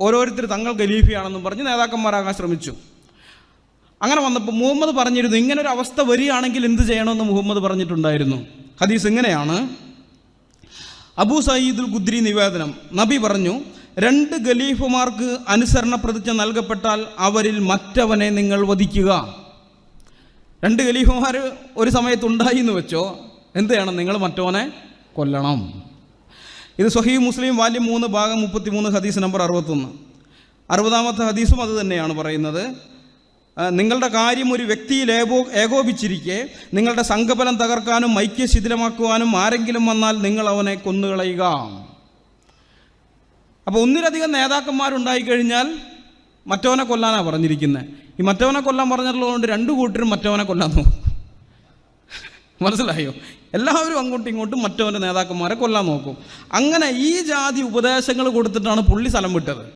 ഓരോരുത്തർ തങ്ങൾ ഖലീഫയാണെന്നും പറഞ്ഞ് നേതാക്കന്മാരാകാൻ ശ്രമിച്ചു. അങ്ങനെ വന്നപ്പോൾ മുഹമ്മദ് പറഞ്ഞിരുന്നു ഇങ്ങനെ ഒരു അവസ്ഥ വരികയാണെങ്കിൽ എന്ത് ചെയ്യണമെന്ന് മുഹമ്മദ് പറഞ്ഞിട്ടുണ്ടായിരുന്നു. ഹദീസ് ഇങ്ങനെയാണ്. അബൂ സയ്യിദുൽ ഖുദ്രി നിവേദനം. നബി പറഞ്ഞു രണ്ട് ഖലീഫുമാർക്ക് അനുസരണ പ്രതിജ്ഞ നൽകപ്പെട്ടാൽ അവരിൽ മറ്റവനെ നിങ്ങൾ വധിക്കുക. രണ്ട് ഖലീഫുമാർ ഒരു സമയത്ത് ഉണ്ടായി എന്ന് വെച്ചോ? എന്ത് ചെയ്യണം? നിങ്ങൾ മറ്റവനെ കൊല്ലണം. ഇത് സൊഹീ മുസ്ലിം വാല്യം മൂന്ന് ഭാഗം മുപ്പത്തി മൂന്ന് ഹദീസ് നമ്പർ അറുപത്തൊന്ന്. അറുപതാമത്തെ ഹദീസും അത് തന്നെയാണ് പറയുന്നത്. നിങ്ങളുടെ കാര്യം ഒരു വ്യക്തിയിൽ ഏകോ ഏകോപിച്ചിരിക്കെ നിങ്ങളുടെ സംഘബലം തകർക്കാനും ഐക്യ ശിഥിലമാക്കുവാനും ആരെങ്കിലും വന്നാൽ നിങ്ങൾ അവനെ കൊന്നുകളയുക. അപ്പോൾ ഒന്നിലധികം നേതാക്കന്മാരുണ്ടായി കഴിഞ്ഞാൽ മറ്റവനെ കൊല്ലാനാണ് പറഞ്ഞിരിക്കുന്നത് ഈ മറ്റവനെ കൊല്ലാൻ പറഞ്ഞിട്ടുള്ളതുകൊണ്ട് രണ്ടു കൂട്ടരും മറ്റവനെ കൊല്ലാൻ നോക്കും. മനസ്സിലായോ? എല്ലാവരും അങ്ങോട്ടും ഇങ്ങോട്ടും മറ്റവന്റെ നേതാക്കന്മാരെ കൊല്ലാൻ നോക്കും. അങ്ങനെ ഈ ജാതി ഉപദേശങ്ങൾ കൊടുത്തിട്ടാണ് പുള്ളി സ്ഥലം വിട്ടത്.